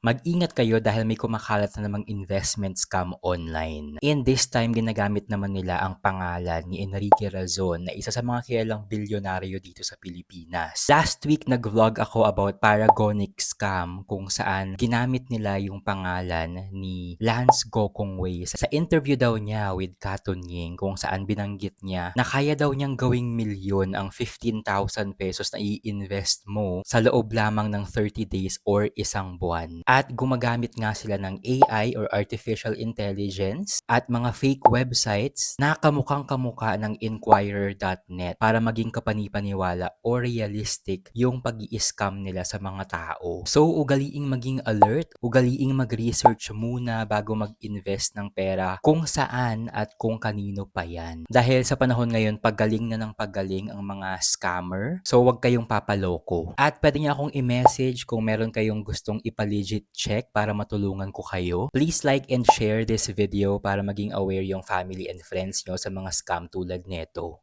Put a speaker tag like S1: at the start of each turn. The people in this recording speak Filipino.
S1: Mag-ingat kayo dahil may kumakalat na namang investment scam online. In this time, ginagamit naman nila ang pangalan ni Enrique Razon na isa sa mga kilalang bilyonaryo dito sa Pilipinas. Last week, nag-vlog ako about Paragonic scam kung saan ginamit nila yung pangalan ni Lance Gokongwei. Sa interview daw niya with Katon Ying kung saan binanggit niya na kaya daw niyang gawing milyon ang 15,000 pesos na i-invest mo sa loob lamang ng 30 days or isang buwan. At gumagamit nga sila ng AI or Artificial Intelligence at mga fake websites na kamukhang kamuka ng Inquirer.net para maging kapanipaniwala o realistic yung pag scam nila sa mga tao. So, ugaliing maging alert, ugaliing mag-research muna bago mag-invest ng pera kung saan at kung kanino pa yan. Dahil sa panahon ngayon, paggaling na ng paggaling ang mga scammer. So, wag kayong papaloko. At pwede niya akong i-message kung meron kayong gustong ipa-legit check para matulungan ko kayo. Please like and share this video para maging aware yung family and friends nyo sa mga scam tulad neto.